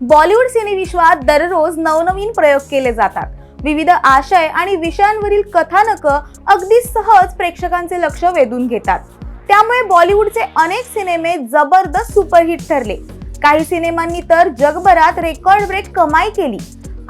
बॉलिवूड सिनेविश्वात दररोज नवनवीन प्रयोग केले जातात. विविध आशय आणि विषयांवरील कथानक अगदी सहज प्रेक्षकांचे लक्ष वेधून घेतात. त्यामुळे बॉलिवूडचे अनेक सिनेमे जबरदस्त सुपरहिट ठरले. काही सिनेमांनी तर जगभरात रेकॉर्ड ब्रेक कमाई केली.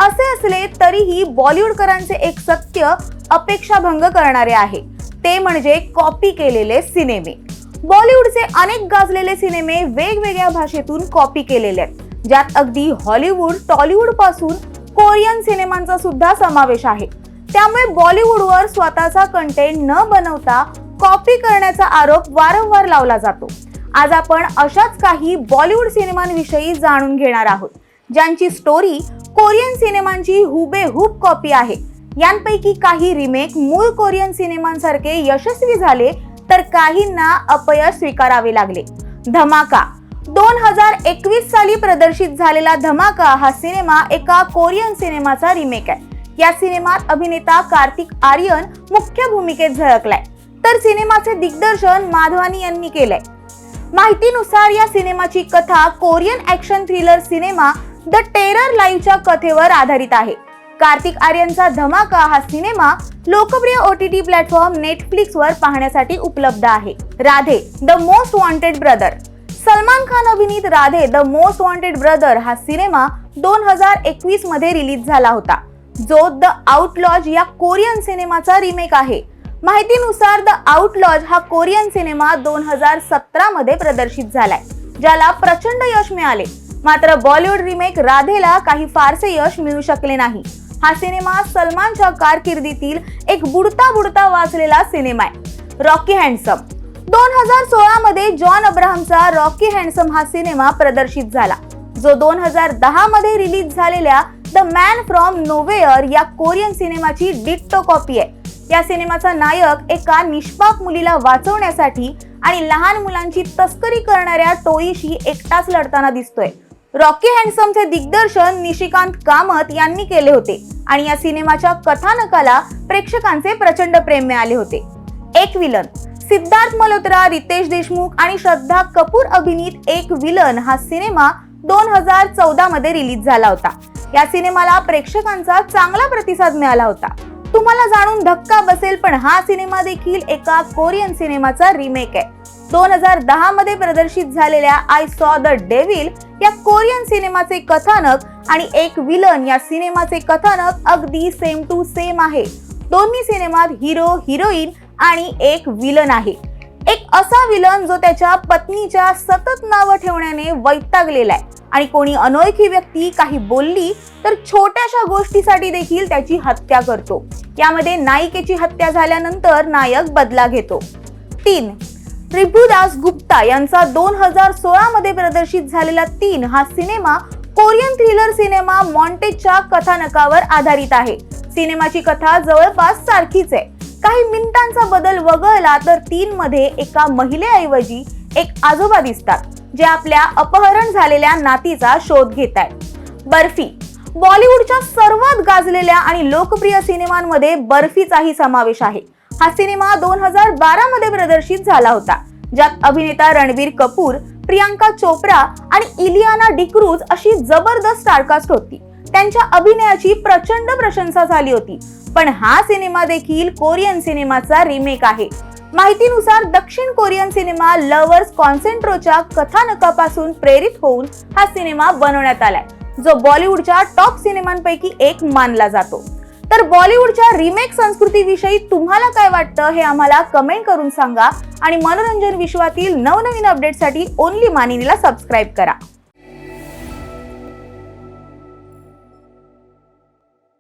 असे असले तरीही बॉलिवूडकरांचे एक सत्य अपेक्षाभंग करणारे आहे. ते म्हणजे कॉपी केलेले सिनेमे. बॉलिवूडचे अनेक गाजलेले सिनेमे वेगवेगळ्या भाषेतून कॉपी केलेले आहेत. ज्यात अगदी हॉलिवूड टॉलिवूडपासून कोरियन सिनेमांचा सुद्धा समावेश आहे. त्यामुळे बॉलिवूडवर स्वतःचा कंटेंट न बनवता कॉपी करण्याचा आरोप वारंवार लावला जातो. आज आपण अशाच काही बॉलिवूड सिनेमांविषयी जाणून घेणार आहोत ज्यांची स्टोरी कोरियन सिनेमांची हुबेहूब कॉपी आहे. यांपैकी काही रिमेक मूळ कोरियन सिनेमांसारखे यशस्वी झाले तर काहींना अपयश स्वीकारावे लागले. धमाका दोन हजार एकवीस साली प्रदर्शित झालेला धमाका हा सिनेमा एका कोरियन सिनेमाचा रिमेक आहे. या सिनेमात अभिनेता कार्तिक आर्यन मुख्य भूमिकेत झळकलाय. तर सिनेमाचे दिग्दर्शन माधवानी यांनी केलंय. माहितीनुसार या सिनेमाची कथा Korean action thriller cinema the terror लाईव्हच्या कथेवर आधारित आहे. कार्तिक आर्यनचा धमाका हा सिनेमा लोकप्रिय ओ टी टी प्लॅटफॉर्म नेटफ्लिक्सवर पाहण्यासाठी उपलब्ध आहे. Radhe the most wanted brother Salman Khan अभिनीत Radhe the most wanted brother हा सिनेमा दोन हजार एकवीसमध्ये रिलीज झाला होता. जो द आउटलॉज या कोरियन सिनेमाचा रिमेक आहे. माहितीनुसार द आउटलॉज हा कोरियन सिनेमा दोन हजार सतरा मध्ये प्रदर्शित झालाय ज्याला प्रचंड यश मिळाले. मात्र बॉलिवूड रिमेक राधेला काही फारसे यश मिळू शकले नाही. हा सिनेमा सलमानच्या कारकिर्दीतील एक बुडता बुडता वाचलेला सिनेमा आहे. रॉकी हँडसम दोन हजार सोळा मध्ये जॉन अब्राहमचा रॉकी हँडसम हा सिनेमा प्रदर्शित झाला. जो दोन हजार दहा मध्ये रिलीज झालेल्या द मॅन फ्रॉम नोवेअर या कोरियन सिनेमाची डिट्टो कॉपी आहे. या सिनेमाचा नायक एका निष्पाप मुलीला वाचवण्यासाठी आणि लहान मुलांची तस्करी करणाऱ्या टोळीशी एकटाच लढताना दिसतोय. रॉकी हँडसमचे दिग्दर्शन निशिकांत कामत यांनी केले होते आणि या सिनेमाच्या कथानकाला प्रेक्षकांचे प्रचंड प्रेम मिळाले होते. एक विलन सिद्धार्थ मल्होत्रा रितेश देशमुख आणि श्रद्धा कपूर अभिनीत एक विलन हा सिनेमा दोन हजार चौदा मध्ये रिलीज झाला होता. या सिनेमाला प्रेक्षकांचा चांगला प्रतिसाद मिळाला होता. तुम्हाला जाणून धक्का बसेल पण हा सिनेमा देखील एका कोरियन सिनेमाचा रिमेक आहे. दोन हजार दहा मध्ये प्रदर्शित झालेल्या आय सॉ द डेव्हिल या कोरियन सिनेमाचे कथानक आणि एक विलन या सिनेमाचे कथानक अगदी सेम टू सेम आहे. दोन्ही सिनेमात हिरो हिरोईन आणि एक विलन आहे. एक असा विलन जो त्याच्या पत्नीच्या सतत नावं ठेवण्याने वैतागलेला आहे. आणि कोणी अनोळखी व्यक्ती काही बोलली तर छोट्याशा गोष्टीसाठी देखील त्याची हत्या करतो. यामध्ये नायिकेची हत्या झाल्यानंतर नायक बदला घेतो. तीन त्रिभुदास गुप्ता यांचा दोन हजार सोळा मध्ये प्रदर्शित झालेला तीन हा सिनेमा कोरियन थ्रिलर सिनेमा मॉन्टेजच्या कथानकावर आधारित आहे. सिनेमाची कथा जवळपास सारखीच आहे. काही मिनिटांचा बदल वगळला तर तीन मध्ये एका महिलेऐवजी एक आजोबा दिसतात जे आपल्या अपहरण झालेल्या नातीचा शोध घेत आहेत. बर्फी बॉलिवूडच्या सर्वात गाजलेल्या आणि लोकप्रिय सिनेमांमध्ये बर्फीचाही समावेश आहे. हा सिनेमा दोन हजार बारा मध्ये प्रदर्शित झाला होता ज्यात अभिनेता रणबीर कपूर प्रियांका चोप्रा आणि इलियाना डिक्रूज अशी जबरदस्त स्टारकास्ट होती. त्यांच्या अभिनयाची प्रचंड प्रशंसा झाली होती. पण हा सिनेमा देखील कोरियन सिनेमाचा रिमेक आहे. माहितीनुसार दक्षिण कोरियन सिनेमा लव्हर्स कॉन्सेंट्रोच्या कथानकापासून प्रेरित होऊन हा सिनेमा बनवण्यात आलाय जो बॉलिवूडच्या टॉप सिनेमांपैकी एक मानला जातो. तर बॉलिवूडच्या रिमेक संस्कृतीविषयी तुम्हाला काय वाटतं हे आम्हाला कमेंट करून सांगा आणि मनोरंजन विश्वातील नवनवीन अपडेटसाठी ओनली मानिनीला सबस्क्राईब करा.